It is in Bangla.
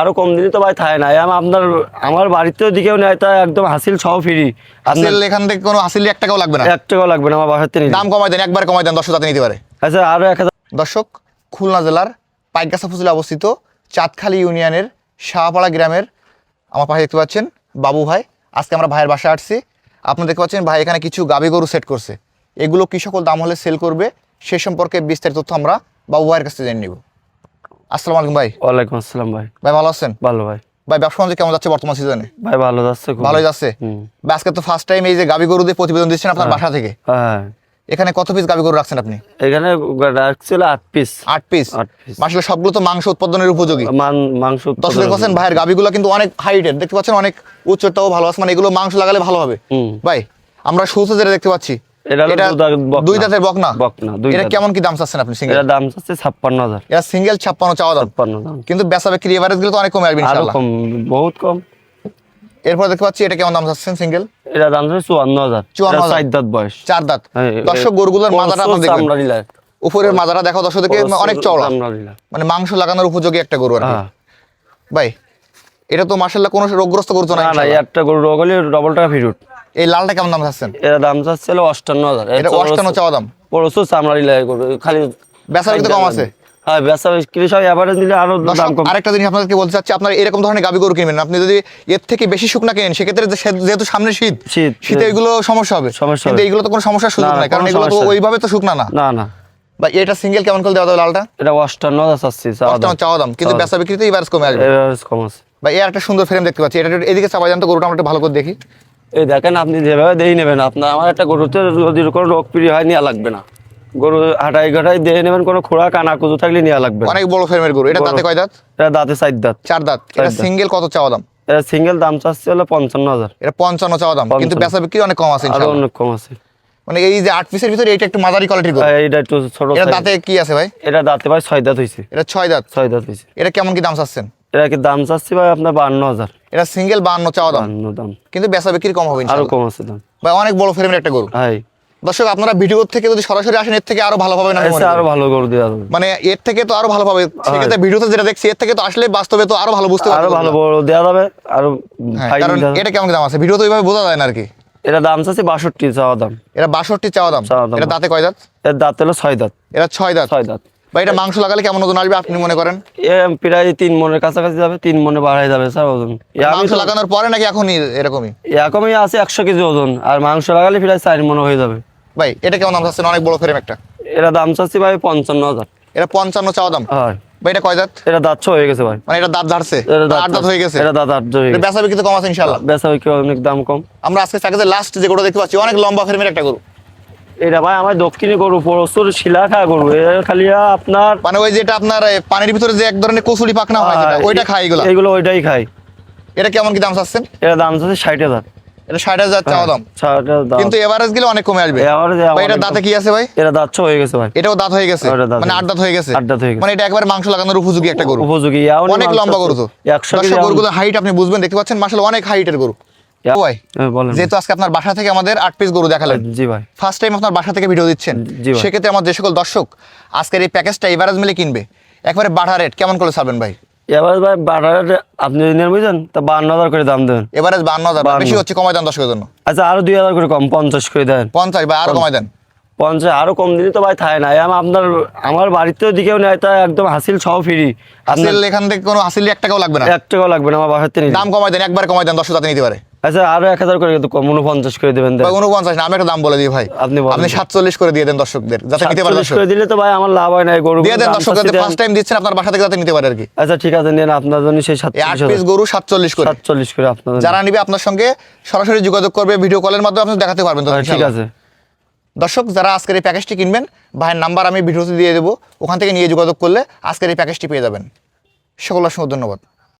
আরও কম দিলে তো ভাই থাকে না। আপনার আমার বাড়িতেও দিকেও নেয় তা একদম হাসিল সহ ফ্রি হাসিল এখান থেকে কোনো হাসিল এক টাকাও লাগবে না? এক টাকাও লাগবে না আমার বাসাতে দাম কমাই দেন একবার কমাই দেন দশ হাজার নিতে পারে। আচ্ছা আরও এক হাজার দর্শক খুলনা জেলার পাইকগাছা উপজেলা অবস্থিত চাঁদখালী ইউনিয়নের শাহপাড়া গ্রামের আমার পাশে দেখতে পাচ্ছেন বাবু ভাই। আজকে আমরা ভাইয়ের বাসায় আসছি। আপনি দেখতে পাচ্ছেন ভাই এখানে কিছু গাবি গরু সেট করছে। এগুলো কি সকল দাম হলে সেল করবে? সে সম্পর্কে বিস্তারিত তথ্য আমরা বাবু ভাইয়ের কাছে জেনে নিব। আসসালামু আলাইকুম ভাই। ওয়ালাইকুম আসসালাম ভাই। ভাই ভালো আছেন? ভালো ভাই। ভাই ব্যবসা কেমন যাচ্ছে বর্তমান সিজনে ভাই ভালো যাচ্ছে ভালোই যাচ্ছে? ভাই, আজকে তো ফার্স্ট টাইম এই যে গাবি গরু দিয়ে প্রতিবেদন দিচ্ছেন আপনার বাসা থেকে। হ্যাঁ। এখানে কত পিস গাবি গরু রাখছেন আপনি? এখানে রাখছিল আট পিস আট পিস আসলে সবগুলো তো মাংস উৎপাদনের উপযোগী। মাংস দর্শক দেখতে পাচ্ছেন ভাইয়ের গাবিগুলো কিন্তু অনেক হাইটের দেখতে পাচ্ছেন অনেক উচ্চতাও ভালো আছে। মানে এগুলো মাংস লাগালে ভালো হবে। ভাই আমরা শুরুতে যেটা দেখতে পাচ্ছি এটা দুই দাঁত বকনা। দুই দাঁতের বকনা? বকনা, দুই এটা কেমন কি দাম চাচ্ছেন আপনি সিঙ্গেল এটার দাম চাচ্ছে ছাপ্পান্ন হাজার। এটা সিঙ্গেল ছাপ্পান্ন চাওয়া দাম? ছাপ্পান্ন দাম। কিন্তু বেচা বিক্রি এভারেজগুলো তো অনেক কমে আসবে আরও কম বহুত কম। এরপর দেখতে পাচ্ছি এটা কেমন দাম চাচ্ছেন সিঙ্গেল এটা দাম চাচ্ছে চুয়ান্ন হাজার। 54,000 চার দাঁত বয়স। চার দাঁত। হ্যাঁ, দর্শক গরুগুলোর মাজাটা আপনার দেখবেন উপরের দেখো দর্শক দেখে অনেক চওড়া। মানে মাংস লাগানোর উপযোগী একটা গরু আর। হ্যাঁ। ভাই এটা তো মার্শাল্লাহ কোনো রোগগ্রস্ত গরু তো না না। একটা গরু রোগ হলে ডবল টাকা ফিরুট এই লালটা কেমন দাম চাচ্ছেন? এর দাম চাচ্ছে হলো অষ্টান্ন হাজার এটা অষ্টান্ন চাওয়া দাম? প্রচুর চামড়া দিলা গরু খালি বেচা বিক্রি কম আছে। হ্যাঁ বিক্রি সব এভারেজ দিলে আরও দাম কম। আরেকটা জিনিস আপনাদেরকে বলতে চাচ্ছি আপনারা এরকম ধরনের গাবি গরু কিনবেন আপনি যদি এর থেকে বেশি শুকনা কেনেন সেক্ষেত্রে যেহেতু সামনে শীত শীত। এগুলো সমস্যা হবে। সমস্যা কিন্তু এগুলো তো কোনো সমস্যার সুযোগ নাই কারণ এগুলো তো ওইভাবে তো শুকনা না। না না। বা এটা সিঙ্গেল কেমন করে দেওয়া যাবে লালটা? এটা অষ্টান্ন চাচ্ছি চাওয়া দাম। অষ্টান্ন চাওয়া দাম। কিন্তু বেচা বিক্রিতে এবার কমে আসবে। Average কম আছে। বা এর একটা সুন্দর ফ্রেম দেখতে পাচ্ছি। এটা এদিকে চাপা যান তো গরুটা আমরা একটু ভালো করে দেখি। এই দেখেন আপনি যেভাবে দিয়ে নেবেন আপনার আমার একটা গরুতে যদি কোনো রোগ পিড়ি হয় নেওয়া লাগবে না। গরু হাঁটাই ঘাটাই দিয়ে নেবেন কোনো খোড়া কানা কুজু থাকলে নেওয়া লাগবে অনেক বড় ফ্রেমের গরু এটা দাঁতে কয় দাঁত? এটা দাঁতে চার দাঁত। চার দাঁত। এটা সিঙ্গেল কত চাওয়া দাম? এটা সিঙ্গেল দাম চাচ্ছে হলো পঞ্চান্ন হাজার। এটা পঞ্চান্ন চাওয়া দাম কিন্তু। বেচা বিক্রি অনেক কম আছে আরও অনেক কম আছে। মানে এই যে আট পিসের ভিতরে এটা একটু মাঝারি কোয়ালিটির গরু। আর এইটা একটু ছোট এটা দাঁতে কি আছে ভাই? এটা দাঁতে ভাই ছয় দাঁত হয়েছে এটা ছয় দাঁত। ছয় দাঁত হয়েছে এটা কেমন কি দাম চাচ্ছেন? এটা কি দাম চাচ্ছি ভাই আপনার বান্ন হাজার। এটা সিঙ্গেল বান্ন চাওয়া দাম। দাম। কিন্তু বেচা বিক্রি কম হবে আরও কম আছে দাম। ভাই অনেক বড় ফ্রেমের একটা গরু। দর্শক আপনারা ভিডিও থেকে যদি সরাসরি আসেন এর থেকে আরও ভালো পাবেন। আরও ভালো করে দেওয়া যাবে। মানে এর থেকে তো আরও ভালো পাবে। সেক্ষেত্রে ভিডিওতে যেটা দেখছি এর থেকে তো আসলে বাস্তবে তো আরও ভালো বুঝতে পারবে আরও ভালো বড় দেওয়া যাবে আরও হ্যাঁ, কারণ এটা কেমন দাম আছে? ভিডিও তো ওইভাবে বোঝা যায় না আর কি। এটা দাম চাচ্ছি বাষট্টি চাওয়া দাম। এটা বাষট্টি চাওয়া দাম। চাওয়া দাম। এটা দাঁতে কয় দাঁত? এর দাঁত হলো ছয় দাঁত। এটা ছয় দাঁত। ছয় দাঁত। বা এটা মাংস লাগালে কেমন ওজন আসবে আপনি মনে করেন? প্রায় তিন মনের কাছাকাছি যাবে তিন মনে বাড়াই যাবে স্যার ওজন। মাংস লাগানোর পরে নাকি এখনই এরকমই? এরকমই আছে একশো কেজি ওজন আর মাংস লাগালে প্রায় চার মনে হয়ে যাবে। ভাই এটা কেমন দাম চাচ্ছেন? অনেক বড় ফ্রেম একটা। এটা দাম চাচ্ছি ভাই পঞ্চান্ন হাজার। এটা পঞ্চান্ন চাওয়া দাম। হয়। ভাই এটা কয় দাঁত? এটা দাঁত হয়ে গেছে ভাই। মানে এটা দাঁত ধারছে আট দাঁত হয়ে গেছে? এটা দাঁত আট হয়ে এটা গেছে। বেচা বিক্রি তো কম আছে ইনশাল্লাহ বেচা বিক্রি অনেক দাম কম। আমরা আজকে চাকরিতে লাস্ট যে গরু দেখতে পাচ্ছি অনেক লম্বা ফ্রেমের একটা গরু। এটা ভাই আমার দক্ষিণে গরু প্রচুর শিলা খা গরু খালি আপনার মানে ওই যেটা আপনার পানির ভিতরে যে এক ধরনের কচুরি পাকনা হয় যেটা, ওইটা খায় এগুলা? এগুলো ওইটাই খাই এটা কেমন কি দাম চাচ্ছেন? এটা দাম চাচ্ছে ষাট হাজার। এটা ষাট হাজার চাওয়া দাম? ষাট হাজার দাম। কিন্তু এভারেজ গেলে অনেক কমে আসবে। Average এটা দাঁতে কি আছে ভাই? এটা দাঁত হয়ে গেছে ভাই। এটাও দাঁত হয়ে গেছে? মানে হয়ে আট দাঁত হয়ে গেছে? আট দাঁত হয়ে গেছে। মানে এটা একবার মাংস লাগানোর উপযোগী একটা গরু। উপযোগী। অনেক লম্বা গরু তো। একশো গরুগুলো হাইট আপনি বুঝবেন দেখতে পাচ্ছেন? মাসাল অনেক হাইটের গরু। ভাই হ্যাঁ, যেহেতু আজকে আপনার বাসা থেকে আমাদের আট পিস গরু দেখালেন। জি ভাই। ফার্স্ট টাইম আপনার বাসা থেকে ভিডিও দিচ্ছেন। সেক্ষেত্রে আমার যে সকল দর্শক আজকের এই প্যাকেজটা এভারেজ মিলে কিনবে। একবারে বাড়া রেট কেমন করে ছাড়বেন ভাই? এবার ভাই আপনি যদি তা বান্ন হাজার করে দাম এভারেজ বান্ন হাজার বেশি হচ্ছে কমাই দেন দর্শকের জন্য। আচ্ছা আরও দুই হাজার করে কম পঞ্চাশ করে দেন। পঞ্চাশ ভাই আরও কমাই দেন। পঞ্চাশ আরও কম দিলে তো ভাই থাকে না। আমি আপনার আমার বাড়িতেও দিকেও নেয় তা একদম হাসিল সহ ফ্রি হাসিল এখান থেকে কোনো হাসিল এক টাকাও লাগবে না। এক টাকাও লাগবে না আমার বাসাতে নিলে দাম কমাই দেন একবার কমাই দেন দশ হাজার নিতে পারে। আচ্ছা আরও এক হাজার করে কম উনপঞ্চাশ করে দেবেন উনপঞ্চাশ না আমি একটা দাম বলে দিই ভাই। আপনি আপনি সাতচল্লিশ করে দিয়ে দেন দর্শকদের যাতে নিতে পারে করে দিলে তো ভাই আমার লাভ হয় না গরু দিয়ে দেন দর্শকদের ফার্স্ট টাইম দিচ্ছেন আপনার বাসা থেকে যাতে নিতে পারে আর কি। আচ্ছা ঠিক আছে নেন আপনার জন্য সেই সাতচল্লিশ পিস গরু সাতচল্লিশ করে। সাতচল্লিশ করে আপনার যারা নিবে আপনার সঙ্গে সরাসরি যোগাযোগ করবে ভিডিও কলের মাধ্যমে আপনি দেখাতে পারবেন তো হ্যাঁ, ঠিক আছে। দর্শক যারা আজকের এই প্যাকেজটি কিনবেন ভাইয়ের নাম্বার আমি ভিডিওতে দিয়ে দেবো। ওখান থেকে নিয়ে যোগাযোগ করলে আজকের এই প্যাকেজটি পেয়ে যাবেন। সকল অসংখ্য ধন্যবাদ।